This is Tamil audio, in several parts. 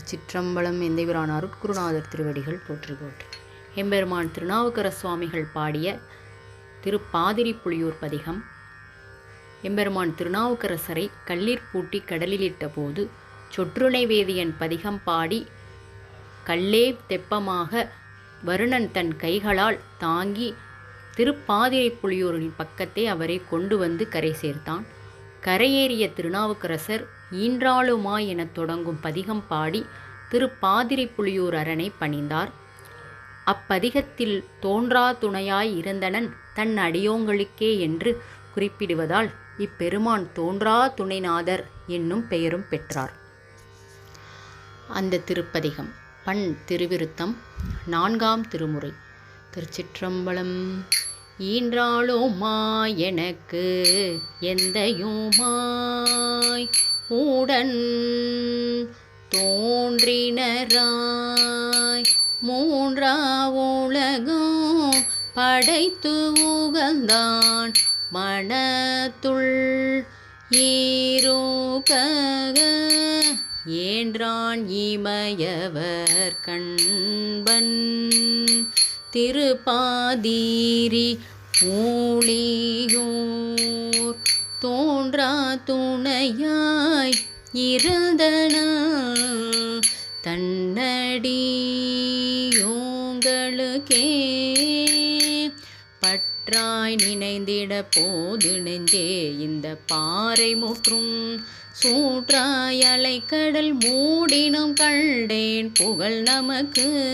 திருச்சிற்றம்பலம் எந்தைவரான அருட்குருநாதர் திருவடிகள் போற்றி போற்றி எம்பெருமான் திருநாவுக்கர சுவாமிகள் பாடிய திருப்பாதிரி புலியூர் பதிகம். எம்பெருமான் திருநாவுக்கரசரை கல்லீர் பூட்டி கடலிலிட்ட போது சொற்றுணை வேதியன் பதிகம் பாடி கல்லே தெப்பமாக வருணன் தன் கைகளால் தாங்கி திருப்பாதிரை புலியூரின் பக்கத்தை அவரை கொண்டு வந்து கரை சேர்த்தான். கரையேறிய திருநாவுக்கரசர் ஈன்றாளுமா எனத் தொடங்கும் பதிகம் பாடி திருப்பாதிரி புலியூர் அரணை பணிந்தார். அப்பதிகத்தில் தோன்றா துணையாய் இருந்தனன் தன் அடியோங்களுக்கே என்று குறிப்பிடுவதால் இப்பெருமான் தோன்றா துணைநாதர் என்னும் பெயரும் பெற்றார். அந்த திருப்பதிகம் பண் திருவிருத்தம் நான்காம் திருமுறை. திருச்சிற்றம்பலம் இன்றாளுமா எனக்கு எந்தையுமாய்? உடன் தோன்றினராய். மூன்றா உலகம் படைத்து உகந்தான். மனத்துள் ஈரோக ஏன்றான் இமயவர் கண்பன். திருப்பாதீரி ஊழியோர் தோன்றா துணையாய் இருந்தன. தன்னடியோங்களுக்கே பற்றாய் நினைந்திட போது நெஞ்சே இந்த பாறை முற்றும் சூற்றாய் அலைக்கடல் மூடினும் கண்டேன். புகழ் நமக்கு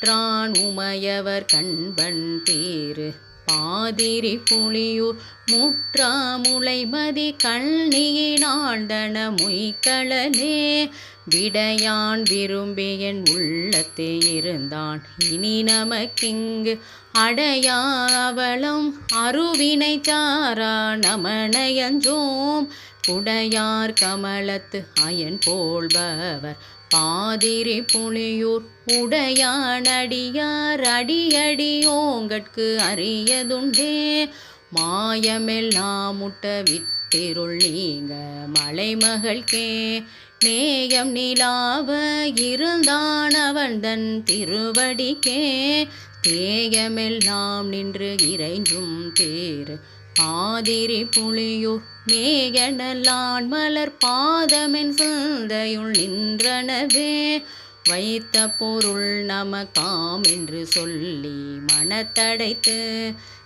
உற்றான் உமையவர் கண்பன் தேரு. பாதிரி புலியூர் முற்றா முளைமதி கண்ணியினாழ்ந்தன மொய்களனே விடையான் விரும்பி என் உள்ளத்தே இருந்தான். இனி நமக்கிங்கு அடையாவளம் அருவினை சாரா நமனையஞ்சோம். குடையார் கமலத்து அயன் போல்பவர் பாதிரி புலியூர் உடையானடியார் அடியடியோங்கட்கு அறியதுண்டே. மாயமெல்லாம் முட்ட விட்டிருள் நீங்க மலைமகள்கே நேயம் நிலாவ இருந்தானவன் தன் திருவடிக்கே தேயமெல்லாம் நின்று இறைஞ்சும் தேர் ஆதிரி புலியூர் மேகடலான் மலர் பாதமென் சிந்தையுள் நின்றனவே வைத்த பொருள் நமக்காம் என்று சொல்லி மனத்தடைத்து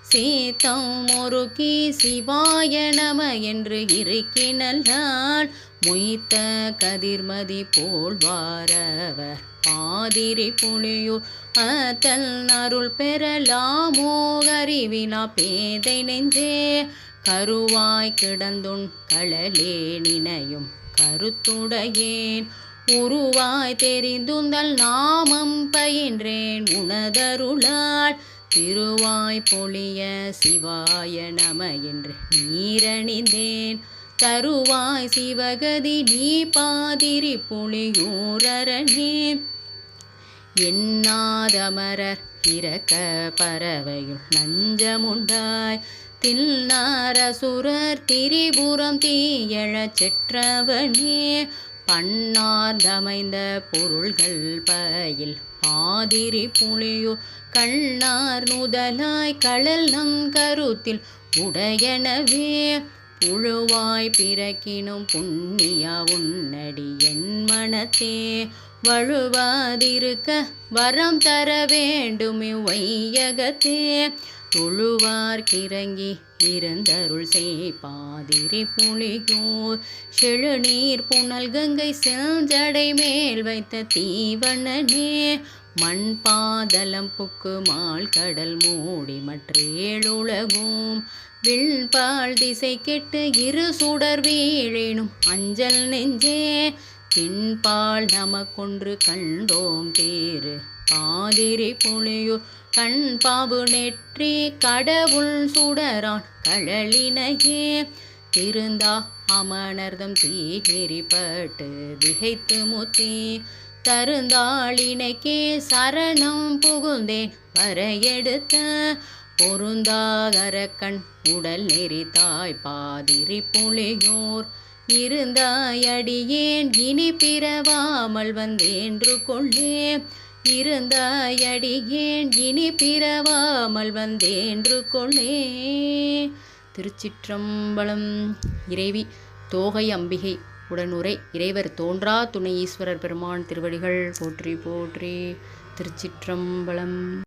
சீத்தம் முறுக்கி சிவாய நம என்று இருக்கினான் மொய்த்த கதிர்மதி போல் வாரவர். பாதிரி புலியூர் அத்தல் அருள் பெறலாமோ? அறிவினா பேதை நெஞ்சே. கருவாய் கிடந்துண் களலே நினையும் கருத்துடையேன். உருவாய் தெரிந்துந்தல் நாமம் பயின்றேன் உனதருளால். திருவாய் பொழிய சிவாய நம என்று நீரணிந்தேன். தருவாய் சிவகதி நீ பாதிரி புலியூரரணே எண்ணாதமரர் இறக்க பறவையுள் நஞ்சமுண்டாய். தில்நாரசுரர் திரிபுரம் தீயழச் செற்றவனே. பண்ணார்ந்தமைந்த பொருள்கள் பயில் ஆதிரி புலியூர். கண்ணார் நுதலாய் கடல் நம் கருத்தில் உடையனவே. உழுவாய் பிறக்கினும் புண்ணியா உன்னடி என் மனத்தே வழுவாதிருக்க வரம் தர வேண்டுமே வையகத்தே தொழுவார் கிறங்கி இருந்தருள் செய்பாதிரி புலியூர் செழுநீர் புனல் கங்கை செஞ்சடை மேல் வைத்த தீவனே மண் பாதலம் புக்கு மால் கடல் மூடி மற்றேழுலகும். விண்பால் திசை கெட்டு இரு சுடர் வீழினும் அஞ்சல் நெஞ்சே. தின்பால் நமக்கொன்று கண்டோம் தேரு பாதிரி புலியூர். கண் பாபு நெற்றி கடவுள் சுடரான் கழலினையே திருந்தா அமனர்தம் தீ நெறிப்பட்டு திகைத்து முத்தி. தருந்தாளினைக்கே சரணம் புகுந்தேன். வரையெடுத்த பொருந்தாதர கண் உடல் நெறித்தாய் பாதிரி புலியோர் இருந்தாயடியேன் இனி பிறவாமல் வந்தேன்று கொள்ளே இருந்தாயடியேன் இனி பிறவாமல் வந்தேன்று கொள்ளே திருச்சிற்றம்பலம் இறைவி தோகை அம்பிகை. உடனுரை இறைவர் தோன்றா துணை ஈஸ்வரர் பெருமான் திருவடிகள் போற்றி போற்றி திருச்சிற்றம்பலம்.